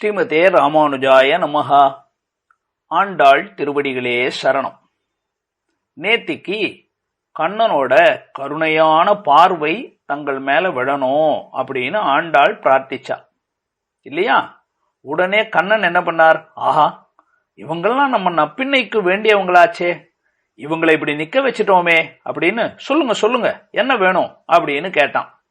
ஸ்ரீமதே ராமானுஜாய நமஹா. ஆண்டாள் திருவடிகளே சரணம். நேத்திக்கு கண்ணனோட கருணையான பார்வை தங்கள் மேல விழணும் அப்படின்னு ஆண்டாள் பிரார்த்திச்சா. இல்லையா? உடனே கண்ணன் என்ன பண்ணார்? ஆஹா இவங்கெல்லாம் நம்ம நப்பின்னைக்கு வேண்டியவங்களாச்சே. இவங்களை இப்படி நிக்க வச்சிட்டோமே அப்படின்னு சொல்லுங்க சொல்லுங்க என்ன வேணும் அப்படின்னு கேட்டான்.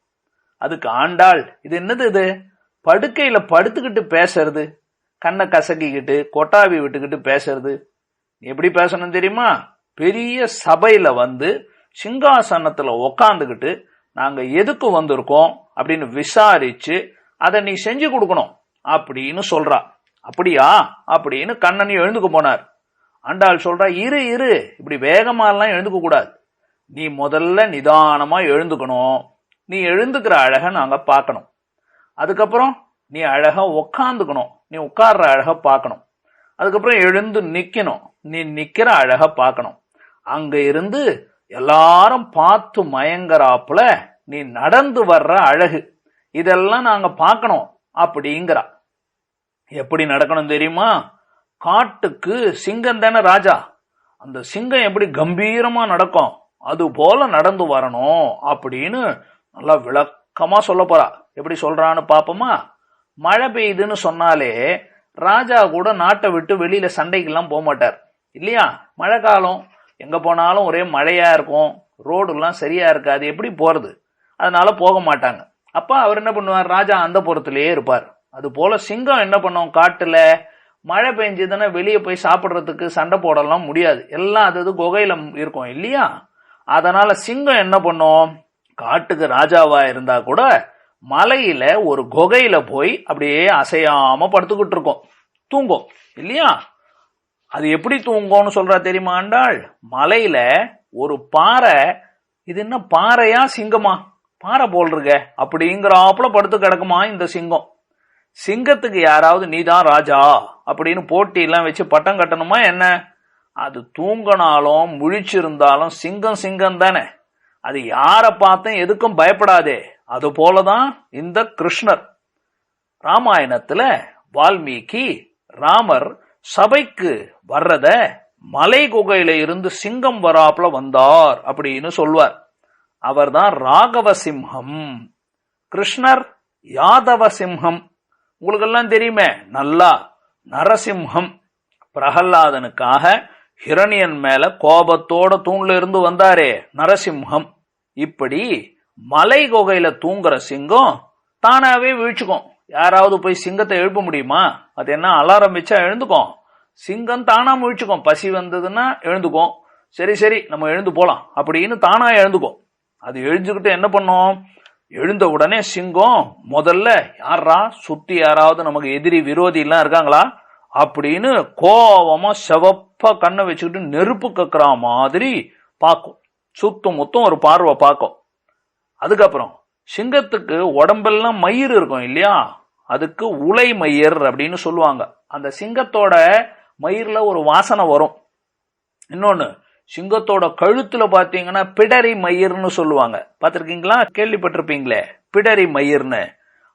அதுக்கு ஆண்டாள் இது என்னது இது? படுக்கையில் படுத்துக்கிட்டு பேசுறது கண்ணை கசக்கிக்கிட்டு கொட்டாவி விட்டுக்கிட்டு பேசுறது. எப்படி பேசணும் தெரியுமா? பெரிய சபையில் வந்து சிங்காசனத்தில் உக்காந்துக்கிட்டு நாங்கள் எதுக்கு வந்திருக்கோம் அப்படின்னு விசாரிச்சு அதை நீ செஞ்சு கொடுக்கணும் அப்படின்னு சொல்றா. அப்படியா? அப்படின்னு கண்ணன் எழுந்துக்க போனார். ஆண்டாள் சொல்றா இரு இரு. இப்படி வேகமாலாம் எழுந்துக்க கூடாது. நீ முதல்ல நிதானமா எழுந்துக்கணும். நீ எழுந்துக்கிற அழகை நாங்க பார்க்கணும். அதுக்கப்புறம் நீ அழகா உக்காந்துக்கணும். நீ உட்கார்ற அழகா பார்க்கணும். அதுக்கப்புறம் எழுந்து நிக்கணும். நீ நிக்கிற அழகா பார்க்கணும். அங்க இருந்து எல்லாரும் பார்த்து மயங்கறாப்புல நீ நடந்து வர்ற அழகு. இதெல்லாம் நாங்க பார்க்கணும் அப்படிங்கிறா. எப்படி நடக்கணும் தெரியுமா? காட்டுக்கு சிங்கம் தானே ராஜா. அந்த சிங்கம் எப்படி கம்பீரமா நடக்கும்? அது போல நடந்து வரணும் அப்படின்னு நல்லா விளக்கமா சொல்ல போறா. எப்படி சொல்றான்னு பாப்போமா? மழை பெய்யுதுன்னு சொன்னாலே ராஜா கூட நாட்டை விட்டு வெளியில சண்டைக்கெல்லாம் போக மாட்டார். இல்லையா? மழை காலம். எங்க போனாலும் ஒரே மழையா இருக்கும். ரோடுலாம் சரியா இருக்காது. எப்படி போறது? அதனால போக மாட்டாங்க. அப்ப அவர் என்ன பண்ணுவார்? ராஜா அந்த புறத்திலேயே இருப்பார். அது போல சிங்கம் என்ன பண்ணும்? காட்டுல மழை பெஞ்சதுன்னா வெளியே போய் சாப்பிட்றதுக்கு சண்டை போடலாம் முடியாது. எல்லாம் அது அது குகையில இருக்கும். இல்லையா? அதனால சிங்கம் என்ன பண்ணும்? காட்டுக்கு ராஜாவா இருந்தா கூட மலையில ஒரு குகையில போய் அப்படியே அசையாம படுத்துக்கிட்டு இருக்கும். தூங்கும் இல்லையா? அது எப்படி தூங்கும்னு சொல்றா தெரியுமாண்டாள் மலையில ஒரு பாறை இது என்ன பாறையா சிங்கமா? பாறை போல் இருக்க அப்படிங்கிறாப்புல படுத்து கிடக்குமா இந்த சிங்கம். சிங்கத்துக்கு யாராவது நீதான் ராஜா அப்படின்னு போட்டி எல்லாம் வச்சு பட்டம் கட்டணுமா என்ன? அது தூங்கினாலும் முழிச்சிருந்தாலும் சிங்கம் சிங்கம் தானே அது யாரை பார்த்தும் எதுக்கும் பயப்படாதே. அது போலதான் இந்த கிருஷ்ணர். ராமாயணத்துல வால்மீகி ராமர் சபைக்கு வர்றத மலை குகையில இருந்து சிங்கம் வராப்புல வந்தார் அப்படின்னு சொல்வார். அவர்தான் ராகவ சிம்ஹம். கிருஷ்ணர் யாதவ சிம்ஹம். உங்களுக்கெல்லாம் தெரியுமே நல்லா நரசிம்ஹம். பிரகல்லாதனுக்காக ஹிரணியன் மேல கோபத்தோட தூண்ல இருந்து வந்தாரே நரசிம்ஹம். இப்படி மலை குகையில தூங்குற சிங்கம் தானாவே வீழ்ச்சிக்கும். யாராவது போய் சிங்கத்தை எழுப்ப முடியுமா? அது என்ன அலாரம் வச்சா எழுந்துக்கும். சிங்கம் தானா முழிச்சுக்கும். பசி வந்ததுன்னா எழுந்துக்கும். சரி சரி நம்ம எழுந்து போலாம். அப்படின்னு தானா எழுந்துக்கும். அது எழுந்துக்கிட்டு என்ன பண்ணும்? எழுந்த உடனே சிங்கம் முதல்ல யாரா சுத்தி யாராவது நமக்கு எதிரி விரோதி எல்லாம் இருக்காங்களா? அப்படின்னு கோவமா செவப்பா கண்ணை வச்சுக்கிட்டு நெருப்பு கக்குற மாதிரி பார்க்கும். சுத்தம் மொத்தம் ஒரு பார்வை பார்க்கும். அதுக்கப்புறம் சிங்கத்துக்கு உடம்பெல்லாம் மயிர் இருக்கும் இல்லையா? அதுக்கு உலை மயிர் அப்படின்னு சொல்லுவாங்க. அந்த சிங்கத்தோட மயிர்ல ஒரு வாசனை வரும். இன்னொன்னு சிங்கத்தோட கழுத்துல பாத்தீங்கன்னா பிடரி மயிர்னு சொல்லுவாங்க. பார்த்துருக்கீங்களா கேள்விப்பட்டிருப்பீங்களே. பிடரி மயிர்னு.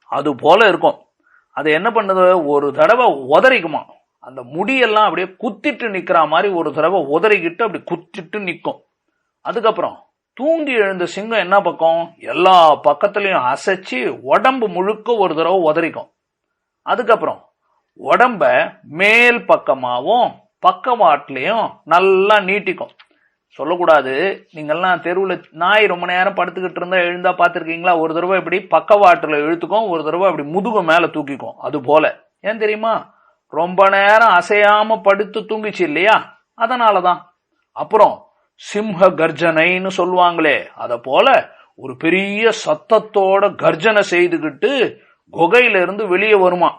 அது போல இருக்கும். அது என்ன பண்ணுது? ஒரு தடவை உதறிக்குமா? அந்த முடியெல்லாம் அப்படியே குத்திட்டு நிக்கிற மாதிரி ஒரு தடவை உதறிக்கிட்டு அப்படி குத்திட்டு நிற்கும் அதுக்கப்புறம் தூங்கி எழுந்த சிங்கம் என்ன பக்கம்? எல்லா பக்கத்துலையும் அசைச்சு உடம்பு முழுக்க ஒரு தடவை உதறிக்கும். அதுக்கப்புறம் உடம்ப மேல் பக்கமாகவும் பக்கவாட்டிலையும் நல்லா நீட்டிக்கும். சொல்லக்கூடாது. நீங்கள்லாம் தெருவில் நாய் ரொம்ப நேரம் படுத்துக்கிட்டு இருந்தா எழுந்தா பார்த்துருக்கீங்களா? ஒரு தடவை இப்படி பக்கவாட்டில் இழுத்துக்கும் ஒரு தடவை அப்படி முதுகு மேலே தூக்கிக்கும். அது போல. ஏன் தெரியுமா? ரொம்ப நேரம் அசையாம படுத்து தூங்கிச்சு இல்லையா? அதனாலதான். அப்புறம் சிம்ஹ கர்ஜனைன்னு சொல்லுவாங்களே அத போல ஒரு பெரிய சத்தத்தோட கர்ஜனை செய்துகிட்டு குகையில இருந்து வெளியே வருமா?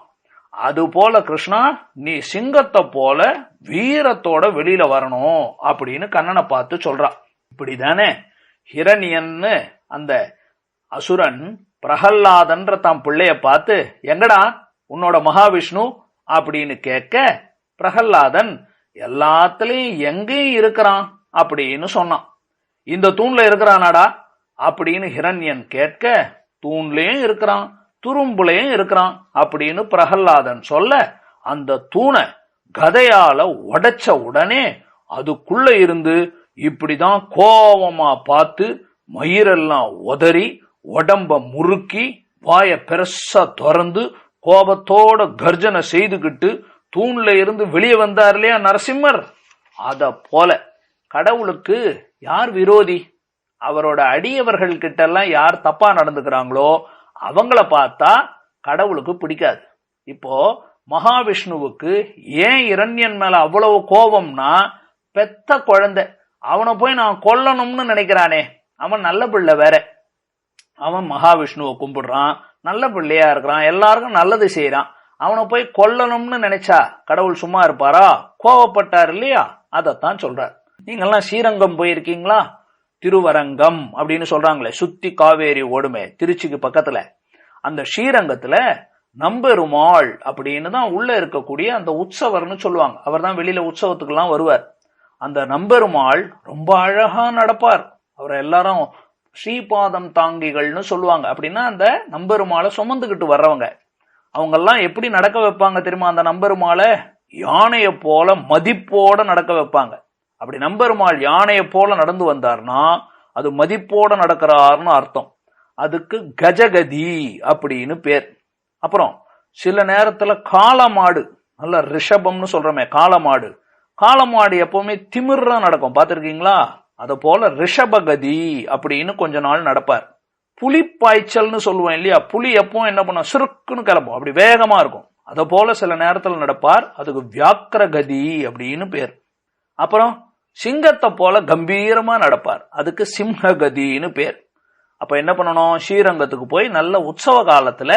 அது போல கிருஷ்ணா நீ சிங்கத்தை போல வீரத்தோட வெளியில வரணும் அப்படின்னு கண்ணனை பார்த்து சொல்றான் இப்படிதானே ஹிரணியன்னு அந்த அசுரன் பிரகல்லாதன்ற தான் பிள்ளைய பார்த்து எங்கடா உன்னோட மகாவிஷ்ணு? அப்படின்னு கேட்க பிரகல்லாதன் எல்லாத்துலயும் எங்கேயும் இருக்கிறான். அப்படின்னு சொன்னான். இந்த தூண்ல இருக்கிறானாடா அப்படின்னு ஹிரண்யன் கேட்க தூண்லயும் இருக்கிறான் துரும்புலையும் இருக்கிறான் அப்படின்னு பிரகல்லாதன் சொல்ல அந்த தூணை கதையால உடைச்ச உடனே அதுக்குள்ள இருந்து இப்படிதான் கோபமா பார்த்து மயிரெல்லாம் உதறி உடம்ப முறுக்கி வாய பெருசா திறந்து கோபத்தோட கர்ஜனை செய்துகிட்டு தூண்ல இருந்து வெளியே வந்தார் இல்லையா நரசிம்மர்? அத போல கடவுளுக்கு யார் விரோதி? அவரோட அடியவர்கள் கிட்ட எல்லாம் யார் தப்பா நடந்துக்கிறாங்களோ அவங்கள பார்த்தா கடவுளுக்கு பிடிக்காது. இப்போ மகாவிஷ்ணுவுக்கு ஏன் இரண்யன் மேல அவ்வளவு கோபம்னா பெத்த குழந்தை அவனை போய் நான் கொல்லணும்னு நினைக்கிறானே அவன் நல்ல பிள்ளை வேற. அவன் மகாவிஷ்ணுவை கும்பிடுறான் நல்ல பிள்ளையா இருக்கிறான் எல்லாருக்கும் நல்லது செய்யறான் அவனை போய் கொல்லணும்னு நினைச்சா கடவுள் சும்மா இருப்பாரா? கோவப்பட்டார் இல்லையா? அதைத்தான் சொல்றார். நீங்கெல்லாம் ஸ்ரீரங்கம் போயிருக்கீங்களா? திருவரங்கம் அப்படின்னு சொல்றாங்களே. சுத்தி காவேரி ஓடுமே திருச்சிக்கு பக்கத்துல. அந்த ஸ்ரீரங்கத்துல நம்பெருமாள் அப்படின்னு தான் உள்ள இருக்கக்கூடிய அந்த உற்சவர்னு சொல்லுவாங்க. அவர் தான் வெளியில உற்சவத்துக்கெல்லாம் வருவார். அந்த நம்பெருமாள் ரொம்ப அழகா நடப்பார். அவரை எல்லாரும் ஸ்ரீபாதம் தாங்கிகள்னு சொல்லுவாங்க. அப்படின்னா அந்த நம்பெருமாளை சுமந்துக்கிட்டு வர்றவங்க. அவங்கெல்லாம் எப்படி நடக்க வைப்பாங்க தெரியுமா? அந்த நம்பெருமாளை யானையை போல மதிப்போட நடக்க வைப்பாங்க. அப்படி நம்பெருமாள் யானையை போல நடந்து வந்தார்னா அது மதிப்போட நடக்கிறார்னு அர்த்தம். அதுக்கு கஜகதி அப்படின்னு பேர். அப்புறம் சில நேரத்துல காலமாடு நல்ல ரிஷபம்னு சொல்றோமே காலமாடு காலமாடு எப்பவுமே திமிர்றா நடக்கும். பார்த்துருக்கீங்களா? அத போல ரிஷபகதி அப்படின்னு கொஞ்ச நாள் நடப்பார். புலி பாய்ச்சல்னு சொல்லுவேன் இல்லையா? புலி எப்பவும் என்ன பண்ணும்? சுருக்குன்னு கிளம்பும். அப்படி வேகமா இருக்கும். அத போல சில நேரத்துல நடப்பார். அதுக்கு வியாக்கிரகதி அப்படின்னு பேர். அப்புறம் சிங்கத்தை போல கம்பீரமா நடப்பார். அதுக்கு சிம்ஹகதின்னு பேர். அப்ப என்ன பண்ணணும்? ஸ்ரீரங்கத்துக்கு போய் நல்ல உற்சவ காலத்துல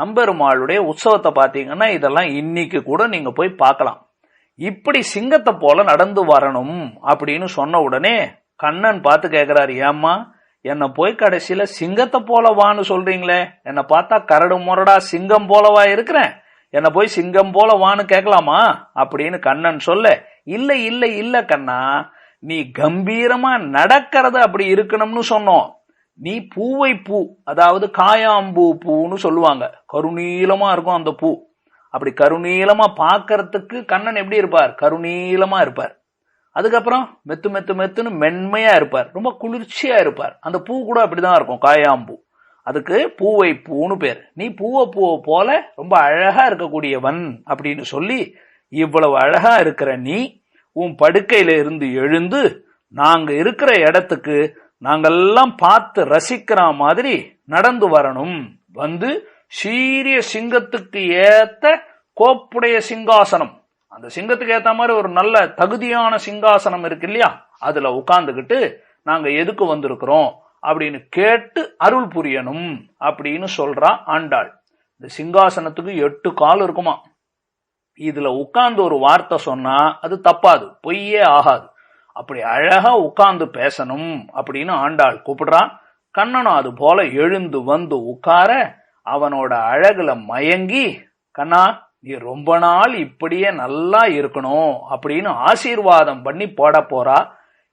நம்பெருமாளுடைய உற்சவத்தை பார்த்தீங்கன்னா இதெல்லாம் இன்னைக்கு கூட நீங்க போய் பார்க்கலாம். இப்படி சிங்கத்தை போல நடந்து வரணும் அப்படின்னு சொன்ன உடனே கண்ணன் பார்த்து கேட்கிறாரு ஏம்மா என்னை போய் கடைசியில சிங்கத்தை போல வான்னு சொல்றீங்களே? என்னை பார்த்தா கரடு முரடா சிங்கம் போலவா இருக்கிறேன்? என்னை போய் சிங்கம் போல வான்னு கேட்கலாமா? அப்படின்னு கண்ணன் சொல்ல இல்லை இல்லை இல்லை கண்ணா நீ கம்பீரமா நடக்கிறது அப்படி இருக்கணும்னு சொன்னோம். நீ பூவை பூ அதாவது காயாம்பூ பூன்னு சொல்லுவாங்க. கருநீளமா இருக்கும் அந்த பூ. அப்படி கருநீளமா பார்க்கறதுக்கு கண்ணன் எப்படி இருப்பார்? கருநீளமா இருப்பார். அதுக்கப்புறம் மெத்து மெத்து மெத்துன்னு மென்மையா இருப்பார். ரொம்ப குளிர்ச்சியா இருப்பார். அந்த பூ கூட அப்படிதான் இருக்கும் காயாம்பூ. அதுக்கு பூவை பூன்னு பேர். நீ பூவை பூவை போல ரொம்ப அழகா இருக்கக்கூடியவன் அப்படின்னு சொல்லி இவ்வளவு அழகா இருக்கிற நீ உன் படுக்கையில இருந்து எழுந்து நாங்க இருக்கிற இடத்துக்கு நாங்கெல்லாம் பார்த்து ரசிக்கிற மாதிரி நடந்து வரணும். வந்து சீரிய சிங்கத்துக்கு ஏத்த கோப்புடைய சிங்காசனம். அந்த சிங்கத்துக்கு ஏத்த மாதிரி ஒரு நல்ல தகுதியான சிங்காசனம் இருக்கு இல்லையா? அதுல உட்கார்ந்துகிட்டு நாங்க எதுக்கு வந்திருக்கிறோம் அப்படின்னு கேட்டு அருள் புரியணும் அப்படின்னு சொல்றா ஆண்டாள். இந்த சிங்காசனத்துக்கு எட்டு கால் இருக்குமா? இதுல உட்கார்ந்து ஒரு வார்த்தை சொன்னா அது தப்பாது பொய்யே ஆகாது. அப்படி அழகா உட்கார்ந்து பேசணும் அப்படின்னு ஆண்டாள் கூப்பிடுறான். கண்ணனும் அது போல எழுந்து வந்து உட்கார அவனோட அழகுல மயங்கி கண்ணா நீ ரொம்ப நாள் இப்படியே நல்லா இருக்கணும் அப்படின்னு ஆசீர்வாதம் பண்ணி போட போறா.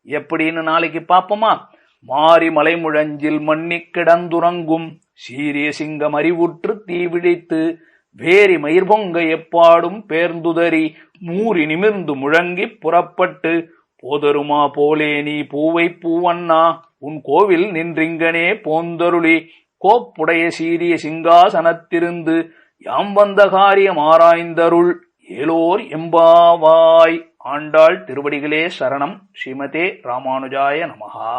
எப்படின்னு நாளைக்கு பாப்போமா? மாறி மலைமுழஞ்சில் மண்ணி கிடந்துறங்கும். சீரிய சிங்கம் அறிவுற்று தீவிழித்து வேரி மயிர்பொங்க எப்பாடும் பேர்ந்துதறி மூறி நிமிர்ந்து முழங்கி புறப்பட்டு போதருமா போலே நீ பூவை பூவண்ணா உன் கோவில் நின்றிங்கனே போந்தருளி கோப்புடைய சீரிய சிங்காசனத்திருந்து யாம் வந்த காரியம் ஆராய்ந்தருள் ஏலோர் எம்பாவாய் ஆண்டாள் திருவடிகளே சரணம் ஸ்ரீமதே ராமானுஜாய நமகா